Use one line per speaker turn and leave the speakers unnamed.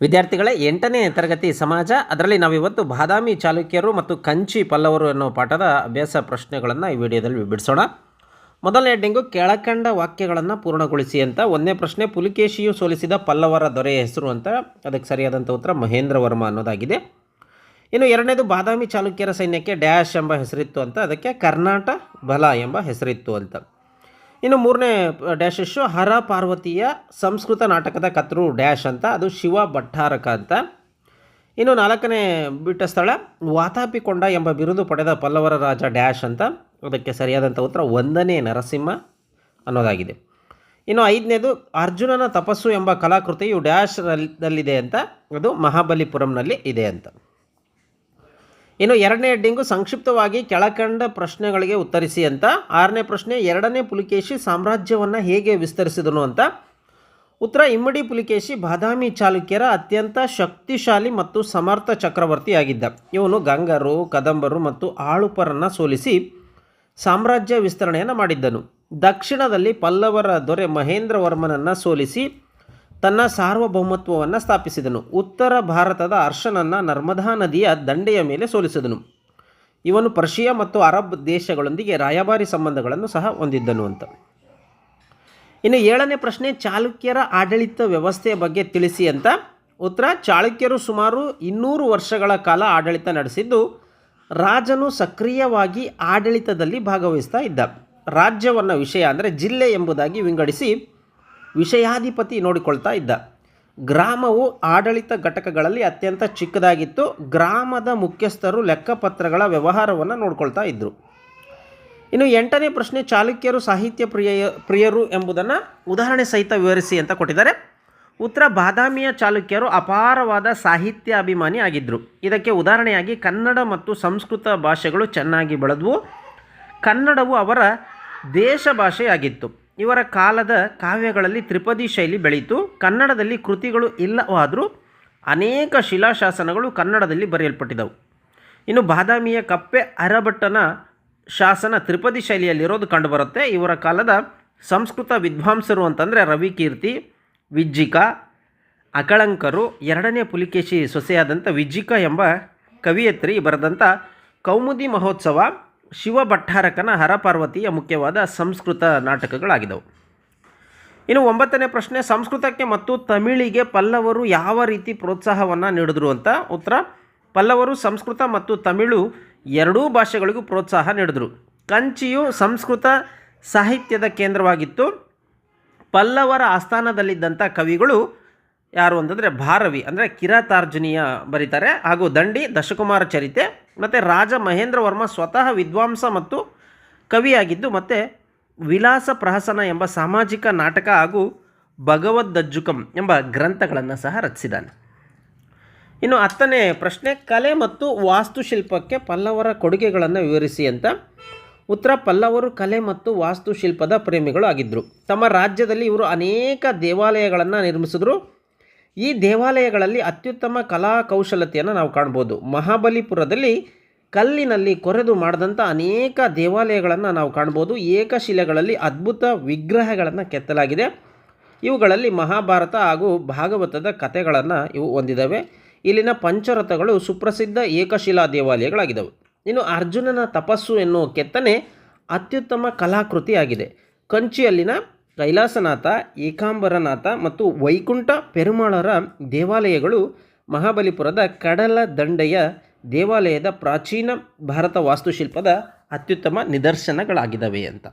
ವಿದ್ಯಾರ್ಥಿಗಳೇ, ಎಂಟನೇ ತರಗತಿ ಸಮಾಜ, ಅದರಲ್ಲಿ ನಾವಿವತ್ತು ಬಾದಾಮಿ ಚಾಲುಕ್ಯರು ಮತ್ತು ಕಂಚಿ ಪಲ್ಲವರು ಅನ್ನೋ ಪಾಠದ ಅಭ್ಯಾಸ ಪ್ರಶ್ನೆಗಳನ್ನು ಈ ವಿಡಿಯೋದಲ್ಲಿ ಬಿಡಿಸೋಣ ಮೊದಲನೇ ಹೆಡ್ಡಿಂಗು, ಕೆಳಕಂಡ ವಾಕ್ಯಗಳನ್ನು ಪೂರ್ಣಗೊಳಿಸಿ ಅಂತ. ಒಂದನೇ ಪ್ರಶ್ನೆ, ಪುಲಿಕೇಶಿಯು ಸೋಲಿಸಿದ ಪಲ್ಲವರ ದೊರೆಯ ಹೆಸರು ಅಂತ. ಅದಕ್ಕೆ ಸರಿಯಾದಂಥ ಉತ್ತರ ಮಹೇಂದ್ರ ವರ್ಮ ಅನ್ನೋದಾಗಿದೆ. ಇನ್ನು ಎರಡನೇದು, ಬಾದಾಮಿ ಚಾಲುಕ್ಯರ ಸೈನ್ಯಕ್ಕೆ ಡ್ಯಾಶ್ ಎಂಬ ಹೆಸರಿತ್ತು ಅಂತ. ಅದಕ್ಕೆ ಕರ್ನಾಟ ಬಲ ಎಂಬ ಹೆಸರಿತ್ತು ಅಂತ. ಇನ್ನು ಮೂರನೇ ಡ್ಯಾಶ್ ಇಶ್ಯು ಹರ ಪಾರ್ವತಿಯ ಸಂಸ್ಕೃತ ನಾಟಕದ ಕತ್ರು ಡ್ಯಾಶ್ ಅಂತ, ಅದು ಶಿವ ಭಟ್ಟಾರಕ ಅಂತ. ಇನ್ನು ನಾಲ್ಕನೇ ಬಿಟ್ಟ ಸ್ಥಳ, ವಾತಾಪಿಕೊಂಡ ಎಂಬ ಬಿರುದು ಪಡೆದ ಪಲ್ಲವರ ರಾಜ ಡ್ಯಾಶ್ ಅಂತ. ಅದಕ್ಕೆ ಸರಿಯಾದಂಥ ಉತ್ತರ ಒಂದನೇ ನರಸಿಂಹ ಅನ್ನೋದಾಗಿದೆ. ಇನ್ನು ಐದನೇದು, ಅರ್ಜುನನ ತಪಸ್ಸು ಎಂಬ ಕಲಾಕೃತಿಯು ಡ್ಯಾಶ್ನಲ್ಲಿದೆ ಅಂತ, ಅದು ಮಹಾಬಲಿಪುರಂನಲ್ಲಿ ಇದೆ ಅಂತ. ಇನ್ನು ಎರಡನೇ ಹೆಡ್ಡಿಂಗು ಸಂಕ್ಷಿಪ್ತವಾಗಿ ಕೆಳಕಂಡ ಪ್ರಶ್ನೆಗಳಿಗೆ ಉತ್ತರಿಸಿ ಅಂತ. ಆರನೇ ಪ್ರಶ್ನೆ, ಎರಡನೇ ಪುಲಿಕೇಶಿ ಸಾಮ್ರಾಜ್ಯವನ್ನು ಹೇಗೆ ವಿಸ್ತರಿಸಿದನು ಅಂತ. ಉತ್ತರ, ಇಮ್ಮಡಿ ಪುಲಿಕೇಶಿ ಬಾದಾಮಿ ಚಾಲುಕ್ಯರ ಅತ್ಯಂತ ಶಕ್ತಿಶಾಲಿ ಮತ್ತು ಸಮರ್ಥ ಚಕ್ರವರ್ತಿಯಾಗಿದ್ದ. ಇವನು ಗಂಗರು, ಕದಂಬರು ಮತ್ತು ಆಳುಪರನ್ನು ಸೋಲಿಸಿ ಸಾಮ್ರಾಜ್ಯ ವಿಸ್ತರಣೆಯನ್ನು ಮಾಡಿದ್ದನು. ದಕ್ಷಿಣದಲ್ಲಿ ಪಲ್ಲವರ ದೊರೆ ಮಹೇಂದ್ರವರ್ಮನನ್ನು ಸೋಲಿಸಿ ತನ್ನ ಸಾರ್ವಭೌಮತ್ವವನ್ನು ಸ್ಥಾಪಿಸಿದನು. ಉತ್ತರ ಭಾರತದ ಅರ್ಷನನ್ನು ನರ್ಮದಾ ನದಿಯ ದಂಡೆಯ ಮೇಲೆ ಸೋಲಿಸಿದನು. ಇವನು ಪರ್ಷಿಯಾ ಮತ್ತು ಅರಬ್ ದೇಶಗಳೊಂದಿಗೆ ರಾಯಭಾರಿ ಸಂಬಂಧಗಳನ್ನು ಸಹ ಹೊಂದಿದ್ದನು ಅಂತ. ಇನ್ನು ಏಳನೇ ಪ್ರಶ್ನೆ, ಚಾಲುಕ್ಯರ ಆಡಳಿತ ವ್ಯವಸ್ಥೆಯ ಬಗ್ಗೆ ತಿಳಿಸಿ ಅಂತ. ಉತ್ತರ ಚಾಳುಕ್ಯರು ಸುಮಾರು ಇನ್ನೂರು ವರ್ಷಗಳ ಕಾಲ ಆಡಳಿತ ನಡೆಸಿದ್ದು, ರಾಜನು ಸಕ್ರಿಯವಾಗಿ ಆಡಳಿತದಲ್ಲಿ ಭಾಗವಹಿಸ್ತಾ ಇದ್ದ. ರಾಜ್ಯವನ್ನು ವಿಷಯ ಅಂದರೆ ಜಿಲ್ಲೆ ಎಂಬುದಾಗಿ ವಿಂಗಡಿಸಿ ವಿಷಯಾಧಿಪತಿ ನೋಡಿಕೊಳ್ತಾ ಇದ್ದ. ಗ್ರಾಮವು ಆಡಳಿತ ಘಟಕಗಳಲ್ಲಿ ಅತ್ಯಂತ ಚಿಕ್ಕದಾಗಿತ್ತು. ಗ್ರಾಮದ ಮುಖ್ಯಸ್ಥರು ಲೆಕ್ಕಪತ್ರಗಳ ವ್ಯವಹಾರವನ್ನು ನೋಡ್ಕೊಳ್ತಾ ಇದ್ದರು ಇನ್ನು ಎಂಟನೇ ಪ್ರಶ್ನೆ, ಚಾಲುಕ್ಯರು, ಸಾಹಿತ್ಯ ಪ್ರಿಯ, ಪ್ರಿಯರು ಎಂಬುದನ್ನು ಉದಾಹರಣೆ ಸಹಿತ ವಿವರಿಸಿ ಅಂತ ಕೊಟ್ಟಿದ್ದಾರೆ. ಉತ್ತರ, ಬಾದಾಮಿಯ ಚಾಲುಕ್ಯರು ಅಪಾರವಾದ ಸಾಹಿತ್ಯ ಅಭಿಮಾನಿ ಆಗಿದ್ದರು ಇದಕ್ಕೆ ಉದಾಹರಣೆಯಾಗಿ ಕನ್ನಡ ಮತ್ತು ಸಂಸ್ಕೃತ ಭಾಷೆಗಳು ಚೆನ್ನಾಗಿ ಬೆಳೆದವು. ಕನ್ನಡವು ಅವರ ದೇಶ ಭಾಷೆಯಾಗಿತ್ತು. ಇವರ ಕಾಲದ ಕಾವ್ಯಗಳಲ್ಲಿ ತ್ರಿಪದಿ ಶೈಲಿ ಬೆಳೀತು. ಕನ್ನಡದಲ್ಲಿ ಕೃತಿಗಳು ಇಲ್ಲವಾದರೂ ಅನೇಕ ಶಿಲಾಶಾಸನಗಳು ಕನ್ನಡದಲ್ಲಿ ಬರೆಯಲ್ಪಟ್ಟಿದ್ದವು. ಇನ್ನು ಬಾದಾಮಿಯ ಕಪ್ಪೆ ಅರಭಟ್ಟನ ಶಾಸನ ತ್ರಿಪದಿ ಶೈಲಿಯಲ್ಲಿರೋದು ಕಂಡುಬರುತ್ತೆ. ಇವರ ಕಾಲದ ಸಂಸ್ಕೃತ ವಿದ್ವಾಂಸರು ಅಂತಂದರೆ ರವಿಕೀರ್ತಿ, ವಿಜ್ಜಿಕ, ಅಕಳಂಕರು, ಎರಡನೇ ಪುಲಿಕೇಶಿ ಸೊಸೆಯಾದಂಥ ವಿಜ್ಜಿಕ ಎಂಬ ಕವಿಯತ್ರಿ ಬರೆದಂಥ ಕೌಮುದಿ ಮಹೋತ್ಸವ ಶಿವ ಭಟ್ಟಾರಕನ ಹರಪಾರ್ವತಿಯ ಮುಖ್ಯವಾದ ಸಂಸ್ಕೃತ ನಾಟಕಗಳಾಗಿದ್ದವು. ಇನ್ನು ಒಂಬತ್ತನೇ ಪ್ರಶ್ನೆ, ಸಂಸ್ಕೃತಕ್ಕೆ ಮತ್ತು ತಮಿಳಿಗೆ ಪಲ್ಲವರು ಯಾವ ರೀತಿ ಪ್ರೋತ್ಸಾಹವನ್ನು ನೀಡಿದ್ರು ಅಂತ ಉತ್ತರ, ಪಲ್ಲವರು ಸಂಸ್ಕೃತ ಮತ್ತು ತಮಿಳು ಎರಡೂ ಭಾಷೆಗಳಿಗೂ ಪ್ರೋತ್ಸಾಹ ನೀಡಿದರು. ಕಂಚಿಯು ಸಂಸ್ಕೃತ ಸಾಹಿತ್ಯದ ಕೇಂದ್ರವಾಗಿತ್ತು. ಪಲ್ಲವರ ಆಸ್ಥಾನದಲ್ಲಿದ್ದಂಥ ಕವಿಗಳು ಯಾರು ಅಂತಂದರೆ ಭಾರವಿ, ಅಂದರೆ ಕಿರಾತಾರ್ಜುನಿಯ ಬರೀತಾರೆ. ಹಾಗೂ ದಂಡಿ, ದಶಕುಮಾರ ಚರಿತೆ, ಮತ್ತು ರಾಜ ಮಹೇಂದ್ರ ವರ್ಮ ಸ್ವತಃ ವಿದ್ವಾಂಸ ಮತ್ತು ಕವಿಯಾಗಿದ್ದು, ಮತ್ತು ವಿಲಾಸ ಪ್ರಹಸನ ಎಂಬ ಸಾಮಾಜಿಕ ನಾಟಕ ಹಾಗೂ ಭಗವದ್ದಜ್ಜುಕಂ ಎಂಬ ಗ್ರಂಥಗಳನ್ನು ಸಹ ರಚಿಸಿದ್ದಾನೆ. ಇನ್ನು ಹತ್ತನೇ ಪ್ರಶ್ನೆ, ಕಲೆ ಮತ್ತು ವಾಸ್ತುಶಿಲ್ಪಕ್ಕೆ ಪಲ್ಲವರ ಕೊಡುಗೆಗಳನ್ನು ವಿವರಿಸಿ ಅಂತ. ಉತ್ತರ, ಪಲ್ಲವರು ಕಲೆ ಮತ್ತು ವಾಸ್ತುಶಿಲ್ಪದ ಪ್ರೇಮಿಗಳು ಆಗಿದ್ದರು ತಮ್ಮ ರಾಜ್ಯದಲ್ಲಿ ಇವರು ಅನೇಕ ದೇವಾಲಯಗಳನ್ನು ನಿರ್ಮಿಸಿದ್ರು. ಈ ದೇವಾಲಯಗಳಲ್ಲಿ ಅತ್ಯುತ್ತಮ ಕಲಾ ಕೌಶಲತೆಯನ್ನು ನಾವು ಕಾಣ್ಬೋದು. ಮಹಾಬಲಿಪುರದಲ್ಲಿ ಕಲ್ಲಿನಲ್ಲಿ ಕೊರೆದು ಮಾಡಿದಂಥ ಅನೇಕ ದೇವಾಲಯಗಳನ್ನು ನಾವು ಕಾಣ್ಬೋದು. ಏಕಶಿಲೆಗಳಲ್ಲಿ ಅದ್ಭುತ ವಿಗ್ರಹಗಳನ್ನು ಕೆತ್ತಲಾಗಿದೆ. ಇವುಗಳಲ್ಲಿ ಮಹಾಭಾರತ ಹಾಗೂ ಭಾಗವತದ ಕಥೆಗಳನ್ನು ಇವು ಹೊಂದಿದ್ದಾವೆ ಇಲ್ಲಿನ ಪಂಚರಥಗಳು ಸುಪ್ರಸಿದ್ಧ ಏಕಶಿಲಾ ದೇವಾಲಯಗಳಾಗಿದ್ದವು ಇನ್ನು ಅರ್ಜುನನ ತಪಸ್ಸು ಎನ್ನುವ ಕೆತ್ತನೆ ಅತ್ಯುತ್ತಮ ಕಲಾಕೃತಿಯಾಗಿದೆ. ಕಂಚಿಯಲ್ಲಿನ ಕೈಲಾಸನಾಥ, ಏಕಾಂಬರನಾಥ ಮತ್ತು ವೈಕುಂಠ ಪೆರುಮಾಳರ ದೇವಾಲಯಗಳು ಮಹಾಬಲಿಪುರದ ಕಡಲ ದಂಡೆಯ ದೇವಾಲಯದ ಪ್ರಾಚೀನ ಭಾರತ ವಾಸ್ತುಶಿಲ್ಪದ ಅತ್ಯುತ್ತಮ ನಿದರ್ಶನಗಳಾಗಿದ್ದಾವೆ ಅಂತ.